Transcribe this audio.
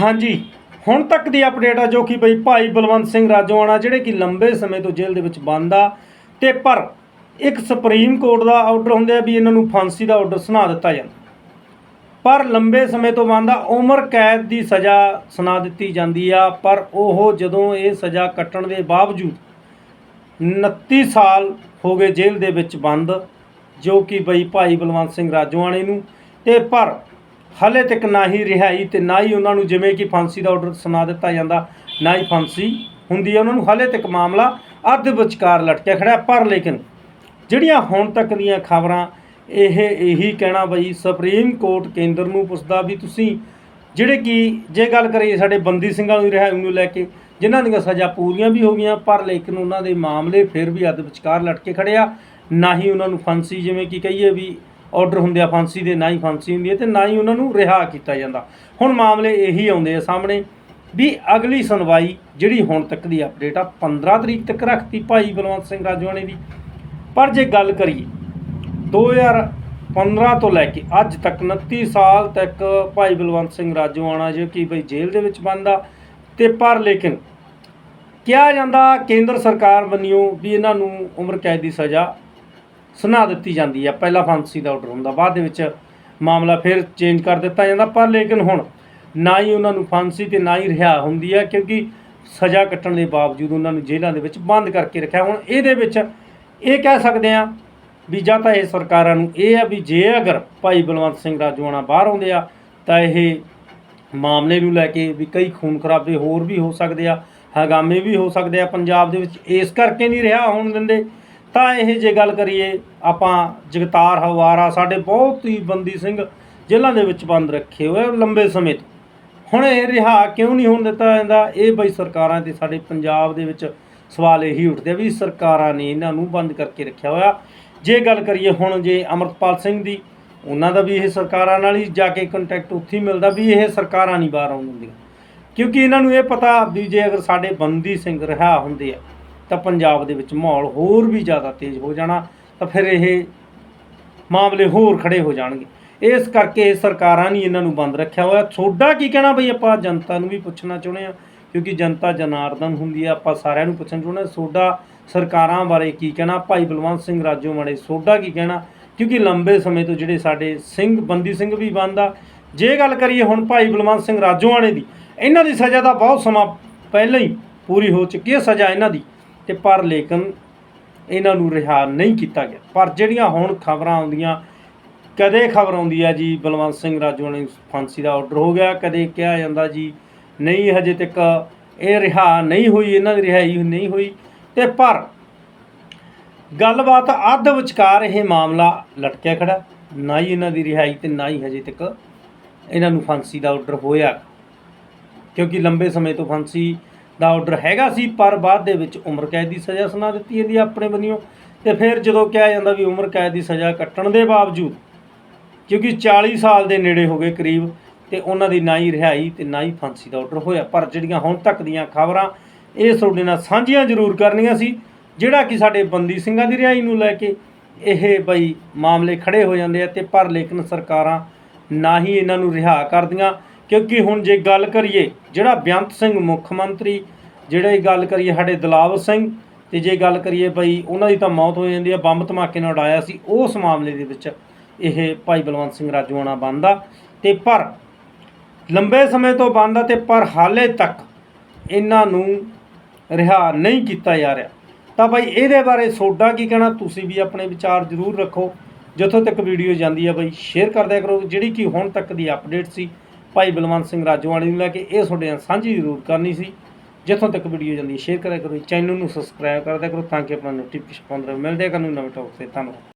ਹਾਂਜੀ, ਹੁਣ ਤੱਕ ਦੀ ਅਪਡੇਟ ਆ ਜੋ ਕਿ ਬਈ ਭਾਈ ਬਲਵੰਤ ਸਿੰਘ ਰਾਜੋਆਣਾ, ਜਿਹੜੇ ਕਿ ਲੰਬੇ ਸਮੇਂ ਤੋਂ ਜੇਲ੍ਹ ਦੇ ਵਿੱਚ ਬੰਦ ਆ, ਤੇ ਪਰ ਇੱਕ ਸੁਪਰੀਮ ਕੋਰਟ ਦਾ ਆਰਡਰ ਹੁੰਦਾ ਵੀ ਇਹਨਾਂ ਨੂੰ ਫਾਂਸੀ ਦਾ ਆਰਡਰ ਸੁਣਾ ਦਿੱਤਾ ਜਾਂਦਾ। ਪਰ ਲੰਬੇ ਸਮੇਂ ਤੋਂ ਬੰਦ ਆ, ਉਮਰ ਕੈਦ ਦੀ ਸਜ਼ਾ ਸੁਣਾ ਦਿੱਤੀ ਜਾਂਦੀ ਆ, ਪਰ ਉਹ ਜਦੋਂ ਇਹ ਸਜ਼ਾ ਕੱਟਣ ਦੇ ਬਾਵਜੂਦ 29 ਸਾਲ ਹੋ ਗਏ ਜੇਲ੍ਹ ਦੇ ਵਿੱਚ ਬੰਦ, ਜੋ ਕਿ ਬਈ ਭਾਈ ਬਲਵੰਤ ਸਿੰਘ ਰਾਜੋਆਣੇ ਨੂੰ, ਤੇ ਪਰ ਹਲੇ ਤੱਕ ਨਾ ਹੀ ਰਿਹਾਈ ਤੇ ਨਾ ਹੀ ਉਹਨਾਂ ਨੂੰ ਜਿਵੇਂ ਕਿ ਫਾਂਸੀ ਦਾ ਆਰਡਰ ਸੁਣਾ ਦਿੱਤਾ ਜਾਂਦਾ, ਨਾ ਹੀ ਫਾਂਸੀ ਹੁੰਦੀ ਹੈ। ਉਹਨਾਂ ਨੂੰ ਹਲੇ ਤੱਕ ਮਾਮਲਾ ਅੱਧ ਵਿਚਕਾਰ ਲਟਕਿਆ ਖੜਾ ਪਰ ਲੇਕਿਨ ਜਿਹੜੀਆਂ ਹੁਣ ਤੱਕ ਦੀਆਂ ਖਬਰਾਂ, ਇਹ ਇਹੀ ਕਹਿਣਾ ਬਈ ਸੁਪਰੀਮ ਕੋਰਟ ਕੇਂਦਰ ਨੂੰ ਪੁੱਛਦਾ ਵੀ ਤੁਸੀਂ ਜਿਹੜੇ ਕਿ ਜੇ ਗੱਲ ਕਰੀਏ ਸਾਡੇ ਬੰਦੀ ਸਿੰਘਾਂ ਦੀ ਰਿਹਾਈ ਨੂੰ ਲੈ ਕੇ, ਜਿਨ੍ਹਾਂ ਦੀਆਂ ਸਜ਼ਾ ਪੂਰੀਆਂ ਵੀ ਹੋ ਗਈਆਂ, ਪਰ ਲੇਕਿਨ ਉਹਨਾਂ ਦੇ ਮਾਮਲੇ ਫਿਰ ਵੀ ਅੱਧ ਵਿਚਕਾਰ ਲਟਕੇ ਖੜੇ ਆ ਨਾ ਹੀ ਉਹਨਾਂ ਨੂੰ ਫਾਂਸੀ ਜਿਵੇਂ ਕਿ ਕਹੀਏ ਵੀ ਆਰਡਰ ਹੁੰਦੇ ਆ ਫਾਂਸੀ ਦੇ, ਨਾ ਹੀ ਫਾਂਸੀ ਹੁੰਦੀ ਹੈ ਤੇ ਨਾ ਹੀ ਉਹਨਾਂ ਨੂੰ ਰਿਹਾ ਕੀਤਾ ਜਾਂਦਾ। ਹੁਣ ਮਾਮਲੇ ਇਹੀ ਆਉਂਦੇ ਆ ਸਾਹਮਣੇ ਵੀ ਅਗਲੀ ਸੁਣਵਾਈ ਜਿਹੜੀ ਹੁਣ ਤੱਕ ਦੀ ਅਪਡੇਟ ਆ 15 ਤਰੀਕ ਤੱਕ ਰੱਖਤੀ ਭਾਈ ਬਲਵੰਤ ਸਿੰਘ ਰਾਜਵਾਨੇ ਦੀ। ਪਰ ਜੇ ਗੱਲ ਕਰੀਏ 2015 ਤੋਂ ਲੈ ਕੇ ਅੱਜ ਤੱਕ 29 ਸਾਲ ਤੱਕ ਭਾਈ ਬਲਵੰਤ ਸਿੰਘ ਰਾਜੋਆਣਾ ਜੋ ਕਿ ਬਈ ਜੇਲ੍ਹ ਦੇ ਵਿੱਚ ਬੰਦ ਆ ਤੇ ਪਰ ਲੇਕਿਨ ਕਿਹਾ ਜਾਂਦਾ ਕੇਂਦਰ ਸਰਕਾਰ ਵੱਲੋਂ ਵੀ ਇਹਨਾਂ ਨੂੰ ਉਮਰ ਕੈਦ ਦੀ ਸਜ਼ਾ ਸੁਣਾ ਦਿੱਤੀ ਜਾਂਦੀ ਹੈ ਪਹਿਲਾਂ ਫਾਂਸੀ ਦਾ ਆਰਡਰ ਹੁੰਦਾ, ਬਾਅਦ ਦੇ ਵਿੱਚ ਮਾਮਲਾ ਫਿਰ ਚੇਂਜ ਕਰ ਦਿੱਤਾ ਜਾਂਦਾ, ਪਰ ਲੇਕਿਨ ਹੁਣ ਨਾ ਹੀ ਉਹਨਾਂ ਨੂੰ ਫਾਂਸੀ ਤੇ ਨਾ ਹੀ ਰਿਹਾ ਹੁੰਦੀ ਹੈ ਕਿਉਂਕਿ ਸਜ਼ਾ ਕੱਟਣ ਦੇ ਬਾਵਜੂਦ ਉਹਨਾਂ ਨੂੰ ਜੇਲ੍ਹਾਂ ਦੇ ਵਿੱਚ ਬੰਦ ਕਰਕੇ ਰੱਖਿਆ। ਹੁਣ ਇਹਦੇ ਵਿੱਚ ਇਹ ਕਹਿ ਸਕਦੇ ਆ ਵੀ ਜਾਂ ਤਾਂ ਇਹ ਸਰਕਾਰਾਂ ਨੂੰ ਇਹ ਆ ਵੀ ਜੇ ਅਗਰ ਭਾਈ ਬਲਵੰਤ ਸਿੰਘ ਰਾਜੋਆਣਾ ਬਾਹਰ ਆਉਂਦੇ ਆ, ਤਾਂ ਇਹ ਮਾਮਲੇ ਨੂੰ ਲੈ ਕੇ ਵੀ ਕਈ ਖੂਨ ਖਰਾਬੇ ਹੋਰ ਵੀ ਹੋ ਸਕਦੇ ਆ, ਹਗਾਮੇ ਵੀ ਹੋ ਸਕਦੇ ਆ। ਪੰਜਾਬ ਦੇ ਵਿੱਚ ਇਸ ਕਰਕੇ ਨਹੀਂ ਰਿਹਾ ਹੋਣ ਦਿੰਦੇ। ਤਾਂ ਇਹ ਜੇ ਗੱਲ ਕਰੀਏ, ਆਪਾਂ ਜਗਤਾਰ ਹਵਾਰਾ ਸਾਡੇ ਬਹੁਤ ਹੀ ਬੰਦੀ ਸਿੰਘ ਜੇਲ੍ਹਾਂ ਦੇ ਵਿੱਚ ਬੰਦ ਰੱਖੇ ਹੋਏ ਆ ਲੰਬੇ ਸਮੇਂ ਤੋਂ। ਹੁਣ ਇਹ ਰਿਹਾ ਕਿਉਂ ਨਹੀਂ ਹੋਣ ਦਿੱਤਾ ਜਾਂਦਾ? ਇਹ ਬਈ ਸਰਕਾਰਾਂ ਤੇ ਸਾਡੇ ਪੰਜਾਬ ਦੇ ਵਿੱਚ ਸਵਾਲ ਇਹੀ ਉੱਠਦੇ ਵੀ ਸਰਕਾਰਾਂ ਨੇ ਇਹਨਾਂ ਨੂੰ ਬੰਦ ਕਰਕੇ ਰੱਖਿਆ ਹੋਇਆ। ਜੇ ਗੱਲ ਕਰੀਏ ਹੁਣ ਜੇ ਅਮਰਤਪਾਲ ਸਿੰਘ ਦੀ, ਉਹਨਾਂ ਦਾ ਵੀ ਇਹ ਸਰਕਾਰਾਂ ਨਾਲ ਹੀ ਜਾ ਕੇ ਕੰਟੈਕਟ ਉੱਥੇ ਮਿਲਦਾ ਵੀ ਇਹ ਸਰਕਾਰਾਂ ਨਹੀਂ ਬਾਹਰ ਆਉਣ ਦਿੰਦੀਆਂ। ਕਿਉਂਕਿ ਇਹਨਾਂ ਨੂੰ ਇਹ ਪਤਾ ਵੀ ਜੇ ਅਗਰ ਸਾਡੇ ਬੰਦੀ ਸਿੰਘ ਰਿਹਾ ਹੁੰਦੇ ਆ ਤਾਂ ਪੰਜਾਬ ਦੇ ਵਿੱਚ ਮਾਹੌਲ ਹੋਰ ਵੀ ਜ਼ਿਆਦਾ ਤੇਜ਼ ਹੋ ਜਾਣਾ, ਤਾਂ ਫਿਰ ਇਹ ਮਾਮਲੇ ਹੋਰ ਖੜੇ ਹੋ ਜਾਣਗੇ। ਇਸ ਕਰਕੇ ਸਰਕਾਰਾਂ ਨੇ ਇਹਨਾਂ ਨੂੰ ਬੰਦ ਰੱਖਿਆ ਹੋਇਆ। ਤੁਹਾਡਾ ਕੀ ਕਹਿਣਾ ਬਈ? ਆਪਾਂ ਜਨਤਾ ਨੂੰ ਵੀ ਪੁੱਛਣਾ ਚਾਹੁੰਦੇ ਆ ਕਿਉਂਕਿ ਜਨਤਾ ਜਨਾਰਦਨ ਹੁੰਦੀ ਆ, ਆਪਾਂ ਸਾਰਿਆਂ ਨੂੰ ਪੁੱਛਣਾ ਚਾਹੁੰਦੇ ਹਾਂ। ਤੁਹਾਡਾ ਸਰਕਾਰਾਂ ਬਾਰੇ ਕੀ ਕਹਿਣਾ? ਭਾਈ ਬਲਵੰਤ ਸਿੰਘ ਰਾਜੋ ਮਾੜੇ, ਤੁਹਾਡਾ ਕੀ ਕਹਿਣਾ? ਕਿਉਂਕਿ ਲੰਬੇ ਸਮੇਂ ਤੋਂ ਜਿਹੜੇ ਸਾਡੇ ਸਿੰਘ, ਬੰਦੀ ਸਿੰਘ ਵੀ ਬੰਦ ਜੇ ਗੱਲ ਕਰੀਏ ਹੁਣ ਭਾਈ ਬਲਵੰਤ ਸਿੰਘ ਰਾਜੋਆਣੇ ਦੀ, ਇਹਨਾਂ ਦੀ ਸਜ਼ਾ ਦਾ ਬਹੁਤ ਸਮਾਂ ਪਹਿਲਾਂ ਹੀ ਪੂਰੀ ਹੋ ਚੁੱਕੀ ਹੈ, ਸਜ਼ਾ ਇਹਨਾਂ ਦੀ। ਤੇ ਪਰ ਲੇਕਿਨ ਇਹਨਾਂ ਨੂੰ ਰਿਹਾ ਨਹੀਂ ਕੀਤਾ ਗਿਆ। ਪਰ ਜਿਹੜੀਆਂ ਹੁਣ ਖਬਰਾਂ ਆਉਂਦੀਆਂ, ਕਦੇ ਖਬਰ ਆਉਂਦੀ ਹੈ ਜੀ, ਬਲਵੰਤ ਸਿੰਘ ਰਾਜੂ ਨੂੰ ਫਾਂਸੀ ਦਾ ਆਰਡਰ ਹੋ ਗਿਆ, ਕਦੇ ਕਿਹਾ ਜਾਂਦਾ ਜੀ, ਨਹੀਂ ਹਜੇ ਤੱਕ ਇਹ ਰਿਹਾ ਨਹੀਂ ਹੋਈ, ਇਹਨਾਂ ਦੀ ਰਿਹਾਈ ਨਹੀਂ ਹੋਈ। ਤੇ ਪਰ ਗੱਲਬਾਤ ਅੱਧ ਵਿਚਕਾਰ ਇਹ ਮਾਮਲਾ ਲਟਕਿਆ ਖੜਾ, ਨਾ ਹੀ ਇਹਨਾਂ ਦੀ ਰਿਹਾਈ ਤੇ ਨਾ ਹੀ ਹਜੇ ਤੱਕ ਇਹਨਾਂ ਨੂੰ ਫਾਂਸੀ ਦਾ ਆਰਡਰ ਹੋਇਆ। ਕਿਉਂਕਿ ਲੰਬੇ ਸਮੇਂ ਤੋਂ ਫਾਂਸੀ ਦਾ ਆਰਡਰ ਹੈਗਾ ਸੀ, ਪਰ ਬਾਅਦ ਦੇ ਵਿੱਚ ਉਮਰ ਕੈਦ ਦੀ ਸਜ਼ਾ ਸੁਣਾ ਦਿੱਤੀ ਜਾਂਦੀ ਆ ਆਪਣੇ ਬੰਨਿਓ। ਤੇ ਫਿਰ ਜਦੋਂ ਕਿਹਾ ਜਾਂਦਾ ਵੀ ਉਮਰ ਕੈਦ ਦੀ ਸਜ਼ਾ ਕੱਟਣ ਦੇ ਬਾਵਜੂਦ, ਕਿਉਂਕਿ 40 ਸਾਲ ਦੇ ਨੇੜੇ ਹੋ ਗਏ ਕਰੀਬ, ਤੇ ਉਹਨਾਂ ਦੀ ਨਾ ਹੀ ਰਿਹਾਈ ਤੇ ਨਾ ਹੀ ਫਾਂਸੀ ਦਾ ਆਰਡਰ ਹੋਇਆ। ਪਰ ਜਿਹੜੀਆਂ ਹੁਣ ਤੱਕ ਦੀਆਂ ਖਬਰਾਂ, ਇਹ ਤੁਹਾਡੇ ਨਾਲ ਸਾਂਝੀਆਂ ਜ਼ਰੂਰ ਕਰਨੀਆਂ ਸੀ, ਜਿਹੜਾ ਕਿ ਸਾਡੇ ਬੰਦੀ ਸਿੰਘਾਂ ਦੀ ਰਿਹਾਈ ਨੂੰ ਲੈ ਕੇ ਇਹ ਬਈ ਮਾਮਲੇ ਖੜੇ ਹੋ ਜਾਂਦੇ ਆ ਤੇ ਪਰ ਲੇਕਿਨ ਸਰਕਾਰਾਂ ਨਾ ਹੀ ਇਹਨਾਂ ਨੂੰ ਰਿਹਾ ਕਰਦੀਆਂ। ਕਿਉਂਕਿ ਹੁਣ ਜੇ ਗੱਲ ਕਰੀਏ ਜਿਹੜਾ ਬੇਅੰਤ ਸਿੰਘ ਮੁੱਖ ਮੰਤਰੀ, ਜਿਹੜੇ ਗੱਲ ਕਰੀਏ ਸਾਡੇ ਦਲਾਵਰ ਸਿੰਘ ਤੇ ਜੇ ਗੱਲ ਕਰੀਏ ਬਈ ਉਹਨਾਂ ਦੀ ਤਾਂ ਮੌਤ ਹੋ ਜਾਂਦੀ ਆ, ਬੰਬ ਧਮਾਕੇ ਨਾਲ ਉਡਾਇਆ ਸੀ, ਉਸ ਮਾਮਲੇ ਦੇ ਵਿੱਚ ਇਹ ਭਾਈ ਬਲਵੰਤ ਸਿੰਘ ਰਾਜੋਆਣਾ ਬੰਦਾ ਤੇ ਪਰ ਲੰਬੇ ਸਮੇਂ ਤੋਂ ਬੰਦ ਆ ਤੇ ਪਰ ਹਾਲੇ ਤੱਕ ਇਹਨਾਂ ਨੂੰ ਰਿਹਾ ਨਹੀਂ ਕੀਤਾ ਜਾ ਰਿਹਾ। ਤਾਂ ਭਾਈ ਇਹਦੇ ਬਾਰੇ ਤੁਹਾਡਾ ਕੀ ਕਹਿਣਾ, ਤੁਸੀਂ ਵੀ ਆਪਣੇ ਵਿਚਾਰ ਜ਼ਰੂਰ ਰੱਖੋ। ਜਿੱਥੋਂ ਤੱਕ ਵੀਡੀਓ ਜਾਂਦੀ ਆ ਬਾਈ, ਸ਼ੇਅਰ ਕਰਦਿਆ ਕਰੋ। ਜਿਹੜੀ ਕਿ ਹੁਣ ਤੱਕ ਦੀ ਅਪਡੇਟ ਸੀ ਭਾਈ ਬਲਵੰਤ ਸਿੰਘ ਰਾਜੋਆਣੀ ਨੂੰ ਲੈ ਕੇ ਇਹ ਤੁਹਾਡੇ ਨਾਲ ਸਾਂਝੀ ਜ਼ਰੂਰ ਕਰਨੀ ਸੀ। ਜਿੱਥੋਂ ਤੱਕ ਵੀਡੀਓ ਜਾਂਦੀ ਹੈ ਸ਼ੇਅਰ ਕਰਿਆ ਕਰੋ ਚੈਨਲ ਨੂੰ ਸਬਸਕ੍ਰਾਈਬ ਕਰਦਿਆ ਕਰੋ ਤਾਂ ਕਿ ਆਪਣਾ ਨੋਟੀਫਿਕੇਸ਼ਨ ਪਾਉਂਦੇ ਰਹੋ। ਮਿਲਦੇ ਆ ਕੱਲ੍ਹ ਨੂੰ ਨਵੇਂ ਟੌਪ ਤੇ। ਧੰਨਵਾਦ।